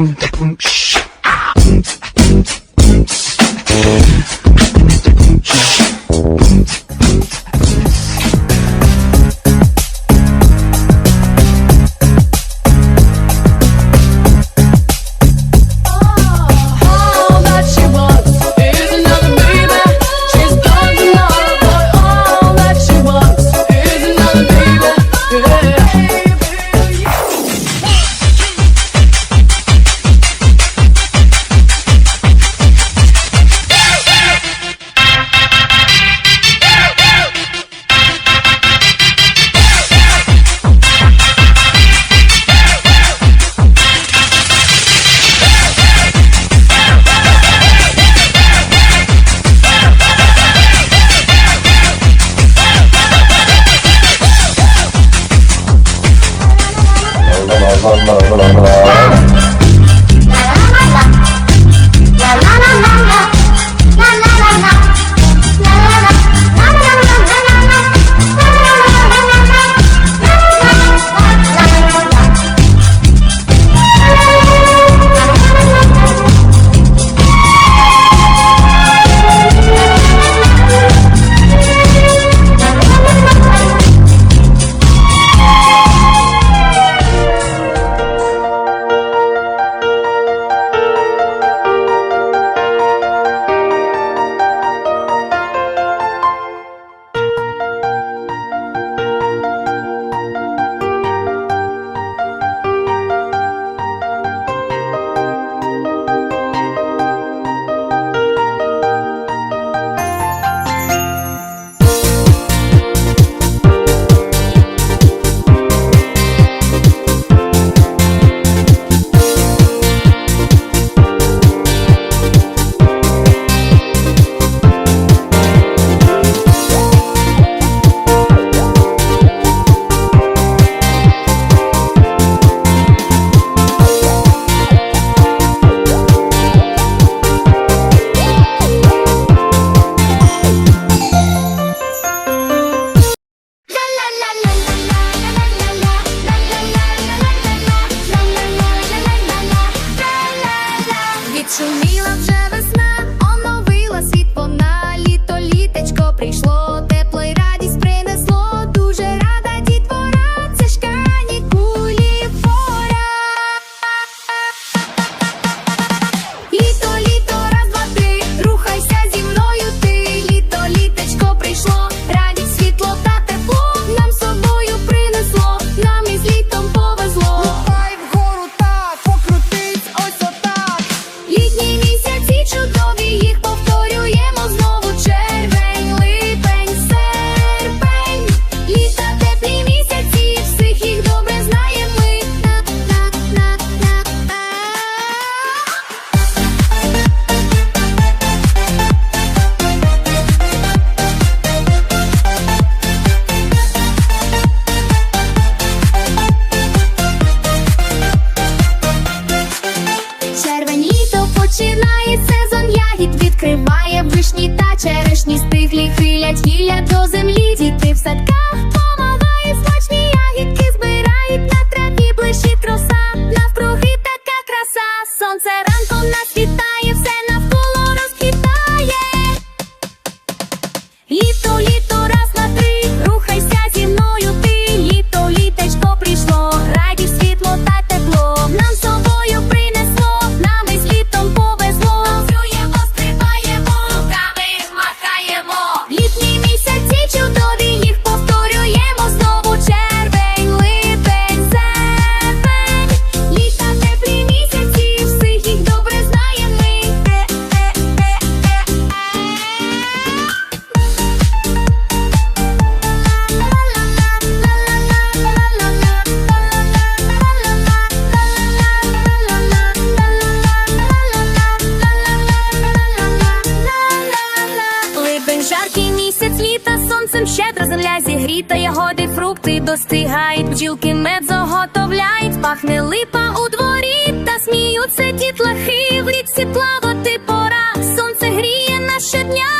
boom, da boom, shh, ah, boom. сонцем щедра земля зігріта, ягоди, фрукти достигають, бджілки мед заготовляють, пахне липа у дворі, та сміються дітлахи, в річці плавати пора, сонце гріє наше дня.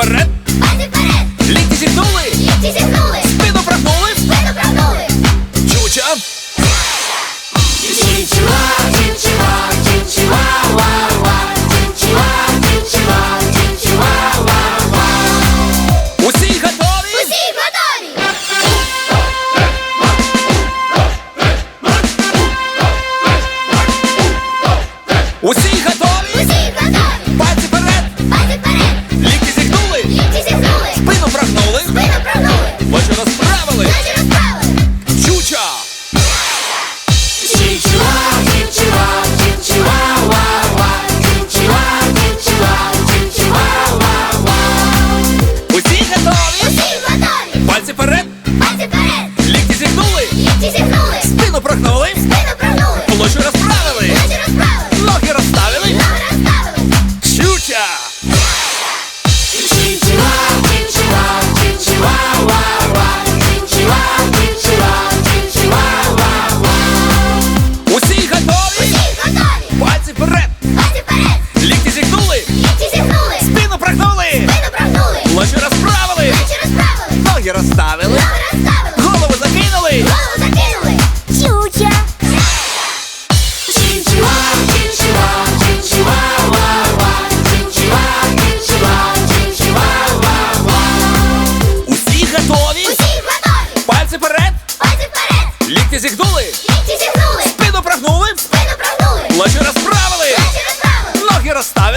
for red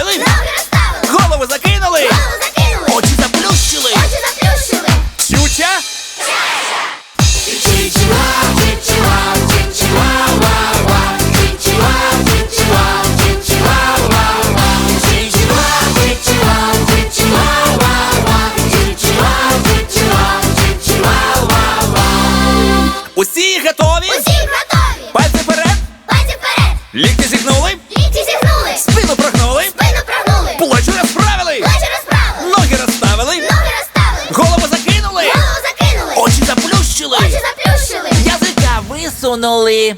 розставили, Ноги голову закинули, голову закинули, очі заплющили, очі заплющили. Чуча? Усі готові? finally